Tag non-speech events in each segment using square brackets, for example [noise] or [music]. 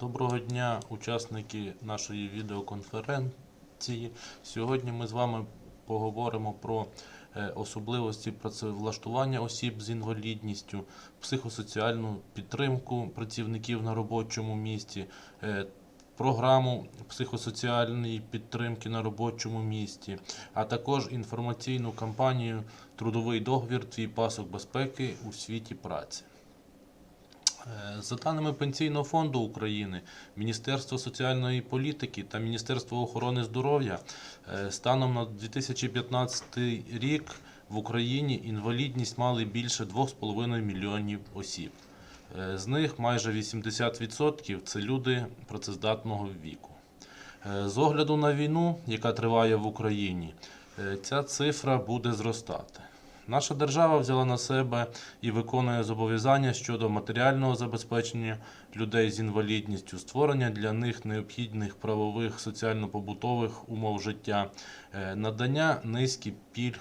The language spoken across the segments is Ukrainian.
Доброго дня, учасники нашої відеоконференції. Сьогодні ми з вами поговоримо про е, особливості працевлаштування осіб з інвалідністю, психосоціальну підтримку працівників на робочому місці, е, програму психосоціальної підтримки на робочому місці, а також інформаційну кампанію Трудовий договір Твій пасок безпеки у світі праці. Е, За даними Пенсійного фонду України, Міністерство соціальної політики та Міністерство охорони здоров'я е, станом на 2015 рік в Україні інвалідність мали більше 2,5 мільйонів осіб. Е, З них майже 80% це люди працездатного віку. З огляду на війну, яка триває в Україні, ця цифра буде зростати. Наша держава взяла на себе і виконує зобов'язання щодо матеріального забезпечення людей з інвалідністю, створення для них необхідних правових соціально-побутових умов життя, е, надання низки пільг,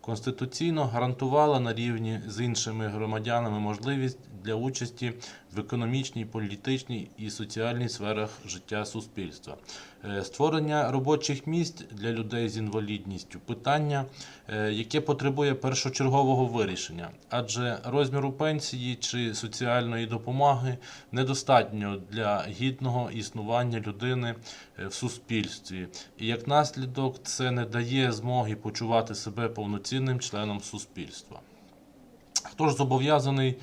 конституційно гарантувала на рівні з іншими громадянами можливість для участі в економічній, політичній і соціальній сферах життя суспільства. Е, Створення робочих місць для людей з інвалідністю питання, е, яке потребує першочергового вирішення, адже розміру пенсії чи соціальної допомоги недостатньо для гідного існування людини е, в суспільстві, і як наслідок це не дає змоги почувати себе повноцінним членом суспільства. Хто ж зобов'язаний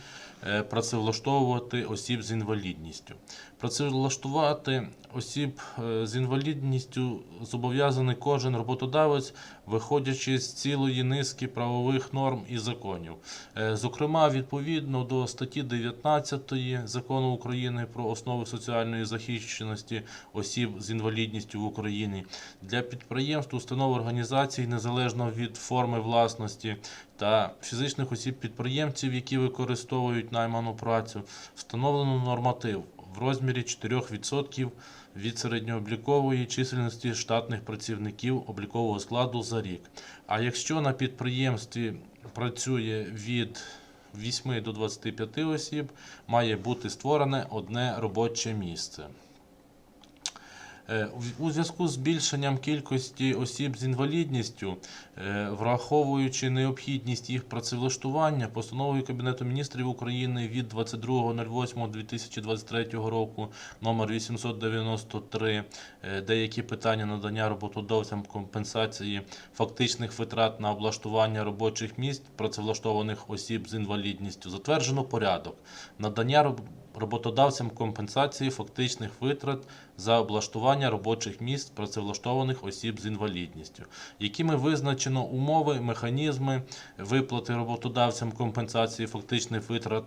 працевлаштовувати осіб з інвалідністю? Працевлаштувати осіб е, з інвалідністю зобов'язаний кожен роботодавець, виходячи з цілої низки правових норм і законів. Е, Зокрема, відповідно до статті 19 закону України про основи соціальної захищеності осіб з інвалідністю в Україні для підприємств, установ організацій незалежно від форми власності та фізичних осіб-підприємців, які використовують найману працю, встановлено норматив в розмірі 4% від середньооблікової чисельності штатних працівників облікового складу за рік. А якщо на підприємстві працює від 8 до 25 осіб, має бути створене одне робоче місце. Е, у- зв'язку з збільшенням кількості осіб з інвалідністю, е, враховуючи необхідність їх працевлаштування, постановою Кабінету міністрів України від 22.08.2023 року номер 893 е, деякі питання надання роботодавцям компенсації фактичних витрат на облаштування робочих місць працевлаштованих осіб з інвалідністю. Затверджено порядок. Надання роботодавцям компенсації фактичних витрат за облаштування робочих місць працевлаштованих осіб з інвалідністю, якими визначено умови, механізми виплати роботодавцям компенсації фактичних витрат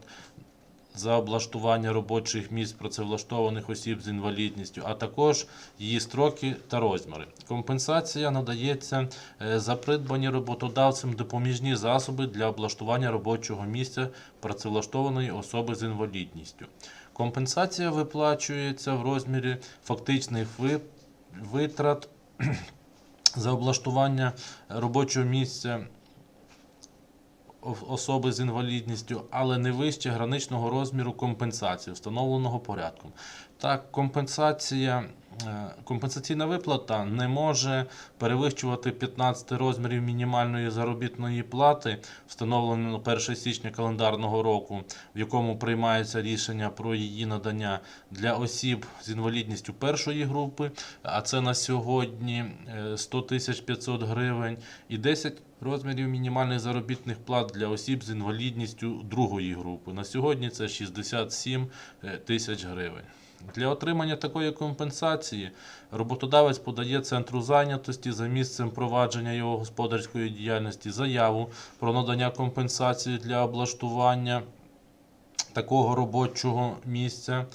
за облаштування робочих місць працевлаштованих осіб з інвалідністю, а також її строки та розміри. Компенсація надається е, за придбані роботодавцем допоміжні засоби для облаштування робочого місця працевлаштованої особи з інвалідністю. Компенсація виплачується в розмірі фактичних витрат [clears throat] за облаштування робочого місця особи з інвалідністю, але не вище граничного розміру компенсації, встановленого порядком. Так, компенсація, компенсаційна виплата не може перевищувати 15 розмірів мінімальної заробітної плати, встановленої на 1 січня календарного року, в якому приймається рішення про її надання для осіб з інвалідністю першої групи, а це на сьогодні е, 100 тисяч 500 гривень, і 10 розмірів мінімальних заробітних плат для осіб з інвалідністю другої групи. На сьогодні це 67 е, тисяч гривень. Для отримання такої компенсації роботодавець подає центру зайнятості за місцем провадження його господарської діяльності заяву про надання компенсації для облаштування такого робочого місця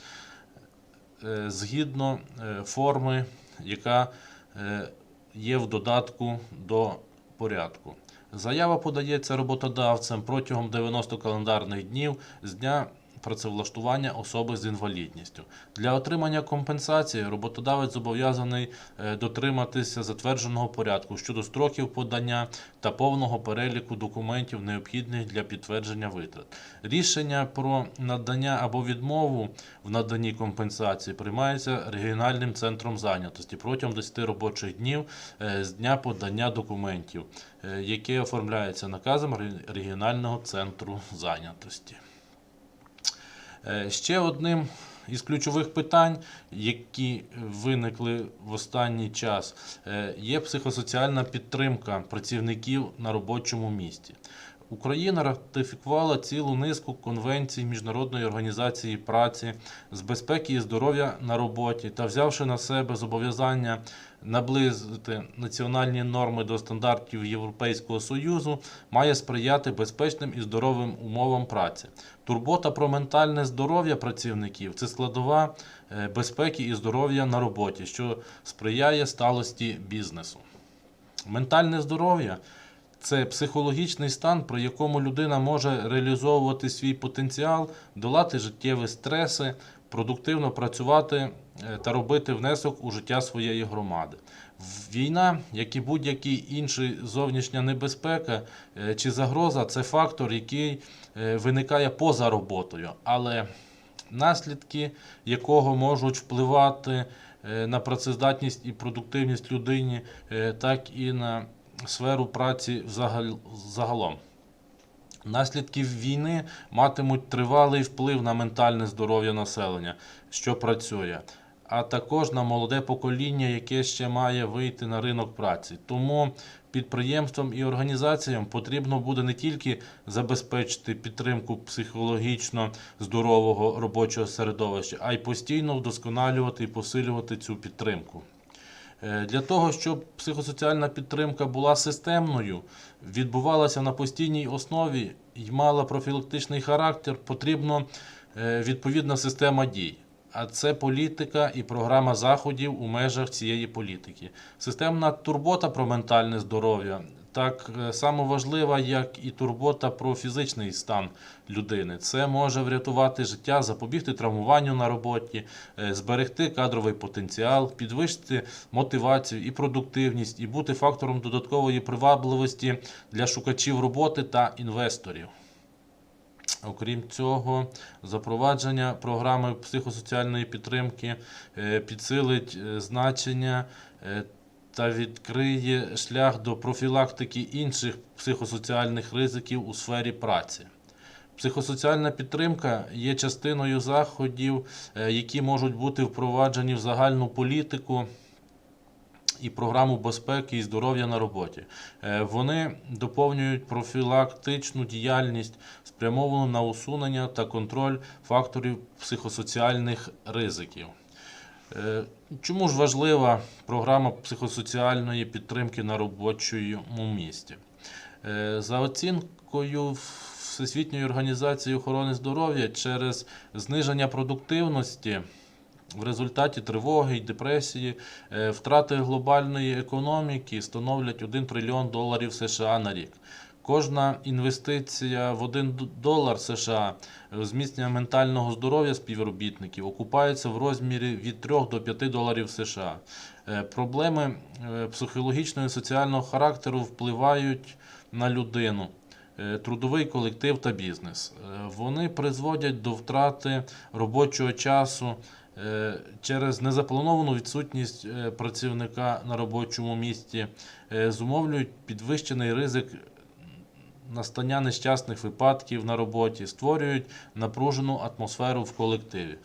е, згідно е, форми, яка е, є в додатку до порядку. Заява подається роботодавцем протягом 90 календарних днів з дня працевлаштування особи з інвалідністю. Для отримання компенсації роботодавець зобов'язаний е, дотриматися затвердженого порядку щодо строків подання та повного переліку документів, необхідних для підтвердження витрат. Рішення про надання або відмову в наданні компенсації приймається регіональним центром зайнятості протягом 10 робочих днів е, з дня подання документів, е, яке оформляється наказом регіонального центру зайнятості. Е, Ще одним із ключових питань, які виникли в останній час, е, є психосоціальна підтримка працівників на робочому місці. Україна ратифікувала цілу низку конвенцій Міжнародної організації праці з безпеки і здоров'я на роботі та взявши на себе зобов'язання наблизити національні норми до стандартів Європейського Союзу, має сприяти безпечним і здоровим умовам праці. Турбота про ментальне здоров'я працівників це складова е, безпеки і здоров'я на роботі, що сприяє сталості бізнесу. Ментальне здоров'я це психологічний стан, при якому людина може реалізовувати свій потенціал, долати життєві стреси, продуктивно працювати е, та робити внесок у життя своєї громади. Війна, як і будь-який інший зовнішня небезпека е, чи загроза, це фактор, який е, виникає поза роботою, але наслідки якого можуть впливати на працездатність і продуктивність людині, так і на сферу праці взагал- загалом. Наслідки війни матимуть тривалий вплив на ментальне здоров'я населення, що працює, а також на молоде покоління, яке ще має вийти на ринок праці. Тому підприємствам і організаціям потрібно буде не тільки забезпечити підтримку психологічно здорового робочого середовища, а й постійно вдосконалювати і посилювати цю підтримку. Е, Для того, щоб психосоціальна підтримка була системною, відбувалася на постійній основі і мала профілактичний характер, потрібна е, відповідна система дій. А це політика і програма заходів у межах цієї політики. Системна турбота про ментальне здоров'я так е, само важлива, як і турбота про фізичний стан людини. Це може врятувати життя, запобігти травмуванню на роботі, е, зберегти кадровий потенціал, підвищити мотивацію і продуктивність, і бути фактором додаткової привабливості для шукачів роботи та інвесторів. Окрім цього, запровадження програми психосоціальної підтримки е, підсилить значення та відкриє шлях до профілактики інших психосоціальних ризиків у сфері праці. Психосоціальна підтримка є частиною заходів, е, які можуть бути впроваджені в загальну політику і програму безпеки і здоров'я на роботі. Е, Вони доповнюють профілактичну діяльність, спрямовану на усунення та контроль факторів психосоціальних ризиків. Е, Чому ж важлива програма психосоціальної підтримки на робочому місці? Е, За оцінкою Всесвітньої організації охорони здоров'я через зниження продуктивності в результаті тривоги й депресії е, втрати глобальної економіки становлять 1 трильйон доларів США на рік. Кожна інвестиція в 1 долар США зміцнення ментального здоров'я співробітників окупається в розмірі від 3 до 5 доларів США. Е, Проблеми е, психологічного і соціального характеру впливають на людину е, трудовий колектив та бізнес. Е, Вони призводять до втрати робочого часу е, через незаплановану відсутність е, працівника на робочому місці, е, зумовлюють підвищений ризик настання нещасних випадків на роботі, створюють напружену атмосферу в колективі.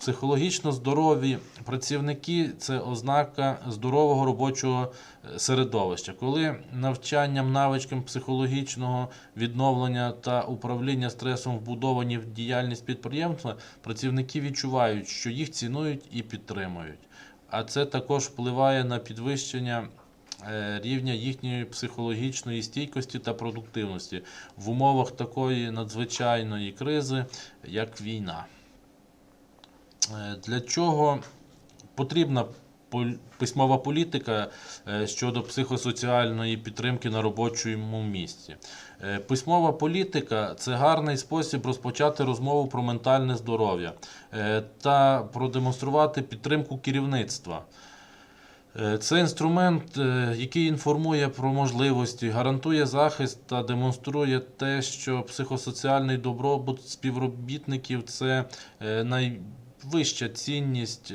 Психологічно здорові працівники це ознака здорового робочого е, середовища. Коли навчанням навичкам психологічного відновлення та управління стресом вбудовані в діяльність підприємства, працівники відчувають, що їх цінують і підтримують. А це також впливає на підвищення рівня їхньої психологічної стійкості та продуктивності в умовах такої надзвичайної кризи, як війна. Е, Для чого потрібна письмова політика е, щодо психосоціальної підтримки на робочому місці. Е, Письмова політика це гарний спосіб розпочати розмову про ментальне здоров'я е, та продемонструвати підтримку керівництва. Е, Це інструмент, е, який інформує про можливості, гарантує захист та демонструє те, що психосоціальний добробут співробітників це е, найвища цінність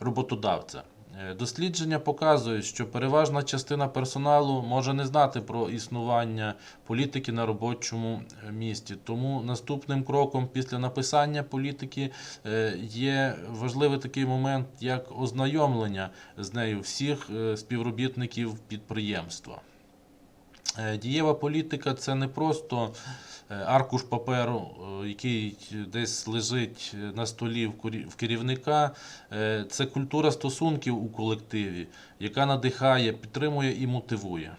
роботодавця. Е, Дослідження показують, що переважна частина персоналу може не знати про існування політики на робочому е, місці. Тому наступним кроком після написання політики е, є важливий такий момент, як ознайомлення з нею всіх співробітників підприємства. Е, Дієва політика це не просто е, аркуш паперу, е, який десь лежить на столі в керівника. Це культура стосунків у колективі, яка надихає, підтримує і мотивує.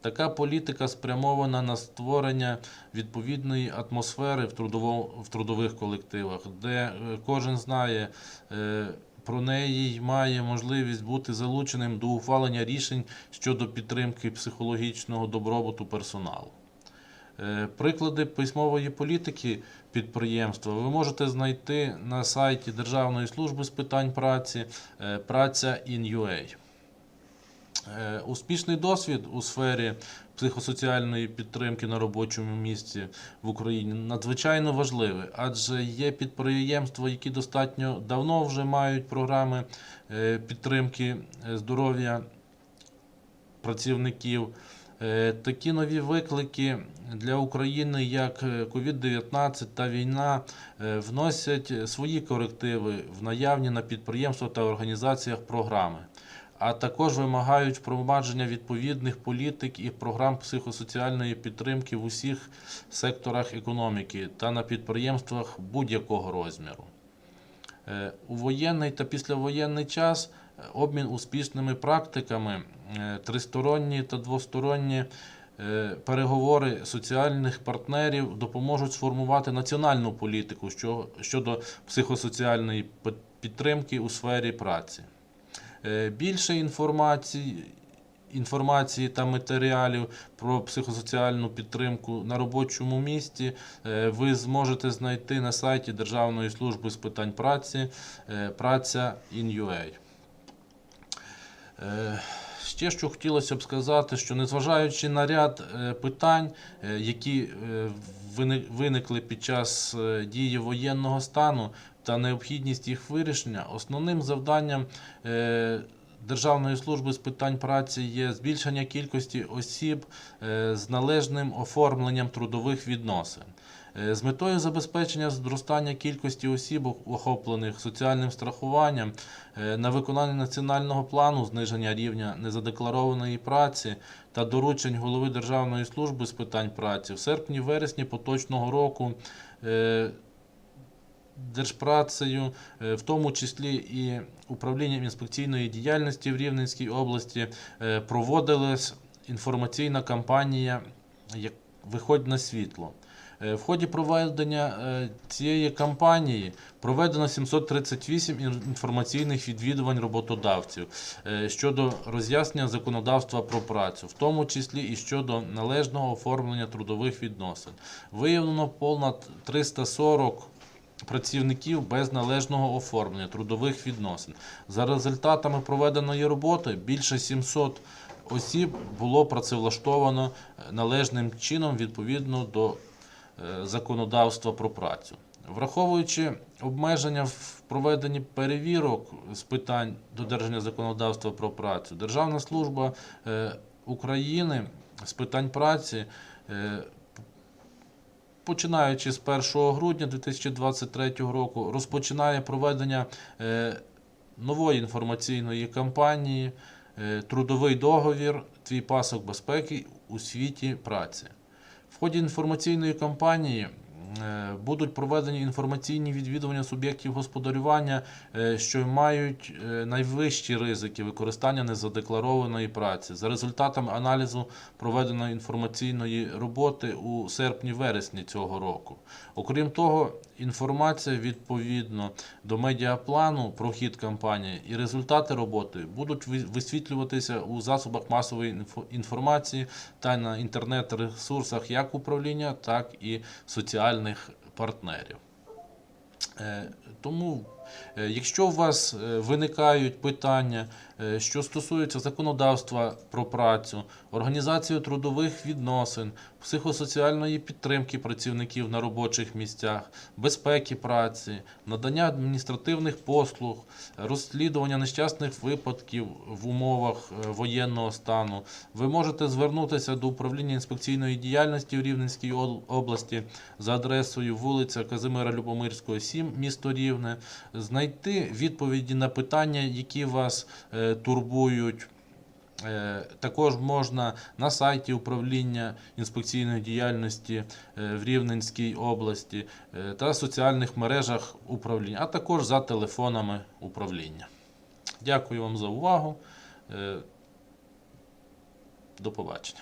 Така політика спрямована на створення відповідної атмосфери в, трудових колективах, де кожен знає про неї має можливість бути залученим до ухвалення рішень щодо підтримки психологічного добробуту персоналу. Е, Приклади письмової політики підприємства ви можете знайти на сайті Державної служби з питань праці е, Праця in.ua. Е, Успішний досвід у сфері психосоціальної підтримки на робочому місці в Україні надзвичайно важливий, адже є підприємства, які достатньо давно вже мають програми е, підтримки е, здоров'я працівників. Е, Такі нові виклики для України, як е, COVID-19 та війна, вносять свої корективи в наявні на підприємствах та організаціях програми, а також вимагають впровадження відповідних політик і програм психосоціальної підтримки в усіх секторах економіки та на підприємствах будь-якого розміру. Е, У воєнний та післявоєнний час е, обмін успішними практиками, е, тристоронні та двосторонні переговори соціальних партнерів допоможуть сформувати національну політику щодо психосоціальної підтримки у сфері праці. Е, Більше інформації, інформації та матеріалів про психосоціальну підтримку на робочому місці е, ви зможете знайти на сайті Державної служби з питань праці е, праця in.ua. Е, Ще що хотілося б сказати, що незважаючи на ряд питань, які виникли під час дії воєнного стану та необхідність їх вирішення, основним завданням е, Державної служби з питань праці є збільшення кількості осіб е, з належним оформленням трудових відносин. Е, З метою забезпечення зростання кількості осіб, охоплених соціальним страхуванням, на виконання національного плану зниження рівня незадекларованої праці та доручень голови Державної служби з питань праці в серпні-вересні поточного року Держпрацею, е, в тому числі і управлінням інспекційної діяльності в Рівненській області, е, проводилась інформаційна кампанія Виходь на світло. Е, В ході проведення цієї кампанії проведено 738 інформаційних відвідувань роботодавців щодо роз'яснення законодавства про працю, в тому числі і щодо належного оформлення трудових відносин. Виявлено понад 340 працівників без належного оформлення трудових відносин. За результатами проведеної роботи більше 700 осіб було працевлаштовано е, належним чином відповідно до е, законодавства про працю. Враховуючи обмеження в проведенні перевірок з питань додержання законодавства про працю, Державна служба е, України з питань праці починаючи з 1 грудня 2023 року, розпочинає проведення е, нової інформаційної кампанії е, Трудовий договір, твій пасок безпеки у світі праці. В ході інформаційної кампанії Будуть проведені інформаційні відвідування суб'єктів господарювання, е, що мають е, найвищі ризики використання незадекларованої праці. За результатами аналізу проведеної інформаційної роботи у серпні-вересні цього року. Окрім того, інформація відповідно до медіаплану про хід кампанії і результати роботи будуть висвітлюватися у засобах масової інформації та на інтернет-ресурсах як управління, так і соціальних партнерів. Е, Тому, е, якщо у вас е, виникають питання, що стосуються законодавства про працю, організацію трудових відносин, психосоціальної підтримки працівників на робочих місцях, безпеки праці, надання адміністративних послуг, розслідування нещасних випадків в умовах е, воєнного стану, ви можете звернутися до управління інспекційної діяльності в Рівненській області за адресою вулиця Казимира Любомирського, 7, місто Рівне, знайти відповіді на питання, які вас е, турбують. Е, Також можна на сайті управління інспекційної діяльності е, в Рівненській області е, та соціальних мережах управління, а також за телефонами управління. Дякую вам за увагу. До побачення.